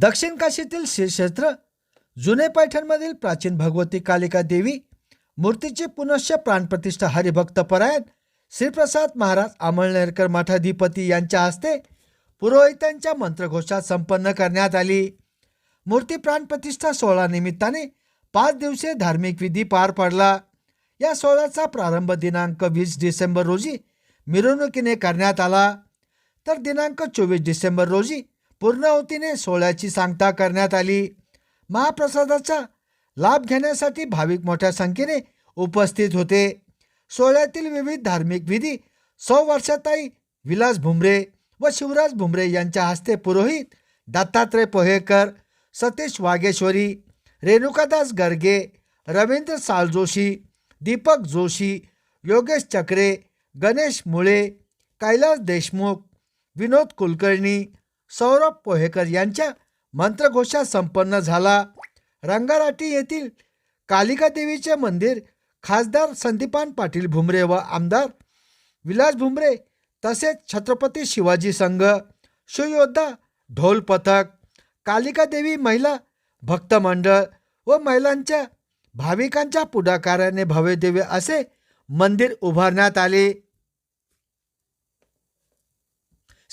दक्षिण काशीतील श्रीक्षेत्र जुने पैठणमधील प्राचीन भगवती कालिका देवी मूर्तीची पुनश्च प्राणप्रतिष्ठा हरिभक्तपरायण श्रीप्रसाद महाराज आमळनेरकर मठाधिपती यांच्या हस्ते पुरोहितांच्या मंत्रघोषात संपन्न करण्यात आली. मूर्ती प्राणप्रतिष्ठा सोहळा निमित्ताने पाच दिवसीय धार्मिक विधी पार पडला. या सोहळ्याचा प्रारंभ दिनांक वीस डिसेंबर रोजी मिरवणुकीने करण्यात आला. तर दिनांक चोवीस डिसेंबर रोजी पूर्णाहुतीने सोहळ्याची सांगता करण्यात आली. महाप्रसादाचा लाभ घेण्यासाठी भाविक मोठ्या संख्येने उपस्थित होते. सोहळ्यातील विविध धार्मिक विधी सौ वर्षाताई विलास भुमरे व शिवराज भुमरे यांच्या हस्ते पुरोहित दत्तात्रय पोहेकर सतीश वागेश्वरी रेणुकादास गर्गे रवींद्र साल जोशी दीपक जोशी योगेश चक्रे गणेश मुळे कैलास देशमुख विनोद कुलकर्णी सौरभ पोहेकर यांच्या मंत्रघोषात संपन्न झाला. रंगाराटी येथील कालिका देवीचे मंदिर खासदार संदीपान पाटील भुमरे व आमदार विलास भुमरे तसेच छत्रपती शिवाजी संघ शिवयोद्धा ढोल पथक कालिका देवी महिला भक्त मंडळ व महिलांच्या भाविकांच्या पुढाकाराने भव्यदिव्य असे मंदिर उभारण्यात आले.